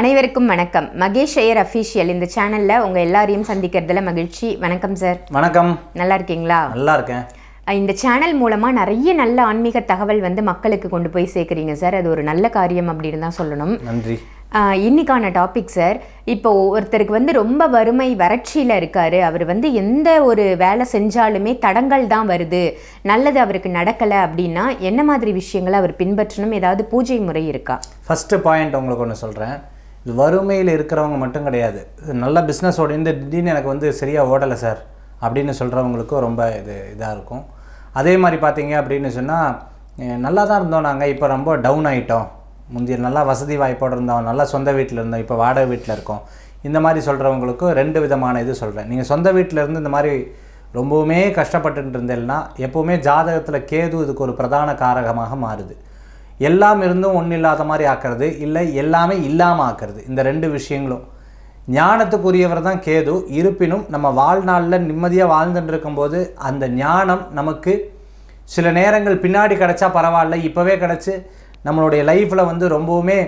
அனைவருக்கும் வணக்கம். மகேஷ் ஐயர் அஃபீஷியல் இந்த சேனலில் உங்கள் எல்லாரையும் சந்திக்கிறதுல மகிழ்ச்சி. வணக்கம் சார் வணக்கம். நல்லா இருக்கீங்களா? நல்லா இருக்கேன். இந்த சேனல் மூலமாக நிறைய நல்ல ஆன்மீக தகவல் வந்து மக்களுக்கு கொண்டு போய் சேர்க்குறீங்க சார் அது ஒரு நல்ல காரியம் அப்படின்னு தான் சொல்லணும். நன்றி. இன்னைக்கான டாபிக் சார் இப்போ ஒருத்தருக்கு வந்து ரொம்ப வறுமை வறட்சியில் இருக்காரு. அவர் வந்து எந்த ஒரு வேலை செஞ்சாலுமே தடங்கள் தான் வருது. நல்லது அவருக்கு நடக்கலை அப்படின்னா என்ன மாதிரி விஷயங்களை அவர் பின்பற்றணும்? ஏதாவது பூஜை முறை இருக்கா? ஃபஸ்ட்டு பாயிண்ட் உங்களுக்கு ஒன்று சொல்கிறேன் இது வறுமையில் இருக்கிறவங்க மட்டும் கிடையாது. நல்ல பிஸ்னஸ் ஓடிந்து திடீர்னு எனக்கு வந்து சரியாக ஓடலை சார் அப்படின்னு சொல்கிறவங்களுக்கும் ரொம்ப இது இதாக இருக்கும். அதே மாதிரி பார்த்தீங்க அப்படின்னு சொன்னால் நல்லா தான் இருந்தோம் நாங்கள் இப்போ ரொம்ப டவுன் ஆகிட்டோம் முந்தைய நல்லா வசதி வாய்ப்போடு இருந்தோம். நல்லா சொந்த வீட்டில் இருந்தோம். இப்போ வாடகை வீட்டில் இருக்கோம். இந்த மாதிரி சொல்கிறவங்களுக்கும் ரெண்டு விதமான இது சொல்கிறேன் நீங்கள் சொந்த வீட்டில் இருந்து இந்த மாதிரி ரொம்பவுமே கஷ்டப்பட்டுட்டு இருந்தேன்னா எப்போவுமே ஜாதகத்தில் கேது இதுக்கு ஒரு பிரதான காரகமாக மாறுது. எல்லாம் இருந்தும் ஒன்றும் இல்லாத மாதிரி ஆக்கிறது இல்லை எல்லாமே இல்லாமல் ஆக்கிறது. இந்த ரெண்டு விஷயங்களும். ஞானத்துக்குரியவர் தான் கேது. இருப்பினும் நம்ம வாழ்நாளில் நிம்மதியாக வாழ்ந்துட்டு இருக்கும்போது அந்த ஞானம் நமக்கு சில நேரங்கள் பின்னாடி கிடச்சா பரவாயில்ல இப்போவே கிடச்சி நம்மளுடைய லைஃப்பில் வந்து ரொம்பவுமே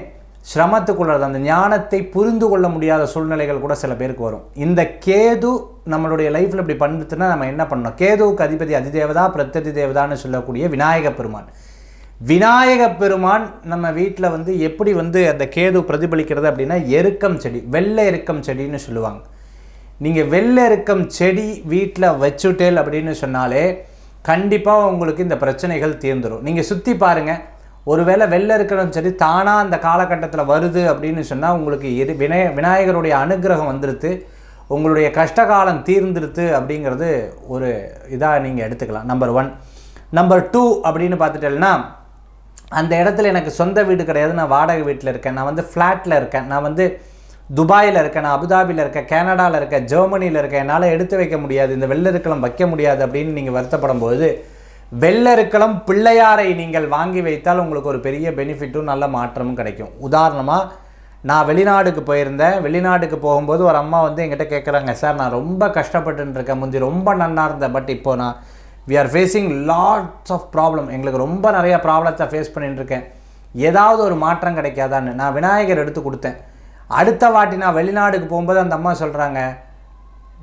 சிரமத்துக்குள்ளது. அந்த ஞானத்தை புரிந்து கொள்ள முடியாத சூழ்நிலைகள் கூட சில பேருக்கு வரும். இந்த கேது நம்மளுடைய லைஃப்பில் இப்படி பண்ணுறதுன்னா நம்ம என்ன பண்ணணும்? கேதுவுக்கு அதிபதி அதிதேவதா பிரத்யதி தேவதான்னு சொல்லக்கூடிய விநாயக பெருமான். விநாயக பெருமான் நம்ம வீட்டில் வந்து எப்படி வந்து அந்த கேது பிரதிபலிக்கிறது அப்படின்னா எருக்கம் செடி வெள்ளை எருக்கம் செடின்னு சொல்லுவாங்க. நீங்கள் வெள்ளை எருக்கம் செடி வீட்டில் வச்சுட்டேல் அப்படின்னு சொன்னாலே கண்டிப்பாக உங்களுக்கு இந்த பிரச்சனைகள் தீர்ந்துடும் நீங்கள் சுற்றி பாருங்கள் ஒருவேளை வெள்ளை இருக்கிறம் செடி தானாக அந்த காலகட்டத்தில் வருது அப்படின்னு சொன்னால் உங்களுக்கு எது விநாய விநாயகருடைய அனுகிரகம் வந்துடுது உங்களுடைய கஷ்டகாலம் தீர்ந்துடுது அப்படிங்கிறது ஒரு இதாக நீங்கள் எடுத்துக்கலாம். நம்பர் ஒன் நம்பர் டூ அப்படின்னு பார்த்துட்டேன்னா அந்த இடத்துல எனக்கு சொந்த வீடு கிடையாது. நான் வாடகை வீட்டில் இருக்கேன். நான் வந்து ஃப்ளாட்டில் இருக்கேன். நான் வந்து துபாயில் இருக்கேன். நான் அபுதாபியில் இருக்கேன். கனடாவில் இருக்கேன். ஜெர்மனியில் இருக்கேன். என்னால் எடுத்து வைக்க முடியாது. இந்த வெள்ளருக்களம் வைக்க முடியாது அப்படின்னு நீங்கள் வருத்தப்படும் போது வெள்ளருக்களம் பிள்ளையாரை நீங்கள் வாங்கி வைத்தால் உங்களுக்கு ஒரு பெரிய பெனிஃபிட்டும் நல்ல மாற்றமும் கிடைக்கும். உதாரணமாக நான் வெளிநாடுக்கு போயிருந்தேன். வெளிநாட்டுக்கு போகும்போது ஒரு அம்மா வந்து என்கிட்ட கேட்குறாங்க சார் நான் ரொம்ப கஷ்டப்பட்டுருக்கேன் முந்தி ரொம்ப நன்னா இருந்தேன். பட் இப்போ நான் we are facing lots of problem எங்களுக்கு ரொம்ப நிறைய ப்ராப்ளத்தை ஃபேஸ் பண்ணிட்டுருக்கேன் ஏதாவது ஒரு மாற்றம் கிடைக்காதான்னு நான் விநாயகர் எடுத்து கொடுத்தேன். அடுத்த வாட்டி நான் வெளிநாடுக்கு போகும்போது அந்த அம்மா சொல்கிறாங்க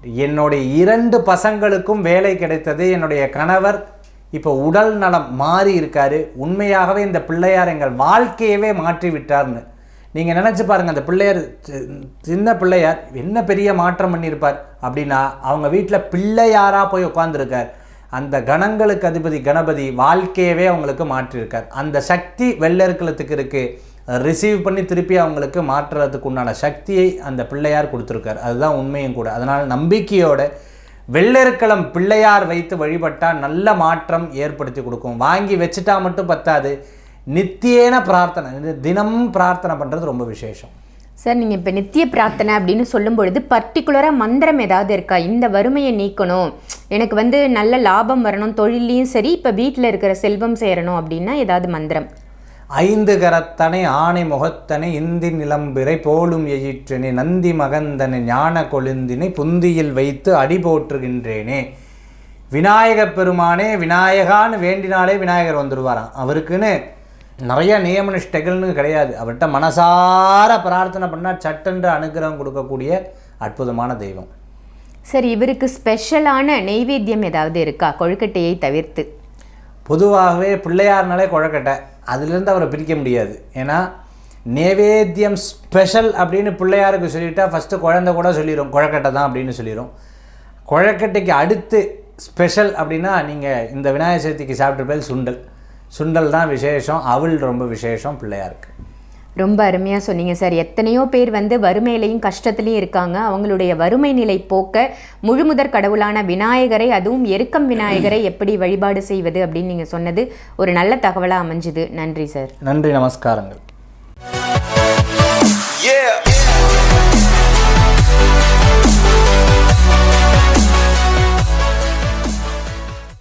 என்னுடைய இரண்டு பசங்களுக்கும் வேலை கிடைத்தது என்னுடைய கணவர். இப்போ உடல் நலம் மாறி இருக்கார். உண்மையாகவே இந்த பிள்ளையார் எங்கள் வாழ்க்கையவே மாற்றி விட்டார்னு. நீங்கள் நினச்சி பாருங்கள் அந்த பிள்ளையார் சி- சின்ன பிள்ளையார் என்ன பெரிய மாற்றம் பண்ணியிருப்பார் அப்படின்னா அவங்க வீட்டில் பிள்ளையாராக போய் உட்காந்துருக்கார் அந்த கணங்களுக்கு அதிபதி கணபதி வாழ்க்கையவே அவங்களுக்கு மாற்றியிருக்கார் அந்த சக்தி வெள்ளருக்கலத்துக்கு இருக்குது ரிசீவ் பண்ணி திருப்பி அவங்களுக்கு மாற்றுறதுக்கு உண்டான சக்தியை அந்த பிள்ளையார் கொடுத்துருக்கார். அதுதான் உண்மையும் கூட. அதனால் நம்பிக்கையோட வெள்ளருக்கலம் பிள்ளையார் வைத்து வழிபட்டால் நல்ல மாற்றம் ஏற்படுத்தி கொடுக்கும். வாங்கி வச்சுட்டா மட்டும் பத்தாது. நித்தியேன பிரார்த்தனை. தினம் தினமும் பிரார்த்தனை பண்ணுறது ரொம்ப விசேஷம். சார் நீங்கள் இப்போ நித்திய பிரார்த்தனை அப்படின்னு சொல்லும் பொழுது பர்டிகுலராக மந்திரம் ஏதாவது இருக்கா? இந்த வறுமையை நீக்கணும். எனக்கு வந்து நல்ல லாபம் வரணும் தொழிலையும் சரி இப்போ வீட்டில் இருக்கிற செல்வம் சேரணும் அப்படின்னா ஏதாவது மந்திரம். ஐந்து கரத்தனை ஆணை முகத்தனை இந்தி நிலம்பிறை போலும் எயிற்றினை நந்தி மகந்தனை ஞான கொழுந்தினை புந்தியில் வைத்து அடி போற்றுகின்றேனே. விநாயக பெருமானே விநாயகான்னு வேண்டினாலே விநாயகர் வந்துடுவாராம் அவருக்குன்னு நிறைய நியம நிஷ்டைகள்னு கிடையாது. அவர்கிட்ட மனசார பிரார்த்தனை பண்ணால் சட்டென்று அனுகிரகம் கொடுக்கக்கூடிய அற்புதமான தெய்வம். சரி இவருக்கு ஸ்பெஷலான நெய்வேத்தியம் ஏதாவது இருக்கா? கொழுக்கட்டையை தவிர்த்து. பொதுவாகவே பிள்ளையார்னாலே கொழக்கட்டை. அதுலேருந்து அவரை பிரிக்க முடியாது. ஏன்னா நெவேத்தியம் ஸ்பெஷல் அப்படின்னு பிள்ளையாருக்கு சொல்லிட்டா ஃபஸ்ட்டு குழந்தை கூட சொல்லிடும் கொழக்கட்டை தான் அப்படின்னு சொல்லிடும் கொழக்கட்டைக்கு அடுத்து ஸ்பெஷல் அப்படின்னா நீங்கள் இந்த விநாயகர் சதுர்த்திக்கு சாப்பிட்ருப்பேல் சுண்டல். சுண்டல் தான் விசேஷம் அவள் ரொம்ப விசேஷம் பிள்ளையாருக்கு. ரொம்ப அருமையாக சொன்னீங்க சார். எத்தனையோ பேர் வந்து வறுமையிலையும் கஷ்டத்துலையும் இருக்காங்க. அவங்களுடைய வறுமை நிலை போக்க முழுமுதற் கடவுளான விநாயகரை அதுவும் எருக்கம் விநாயகரை எப்படி வழிபாடு செய்வது அப்படின்னு நீங்கள் சொன்னது ஒரு நல்ல தகவலாக அமைஞ்சுது. நன்றி சார். நன்றி நமஸ்காரங்கள். Yeah.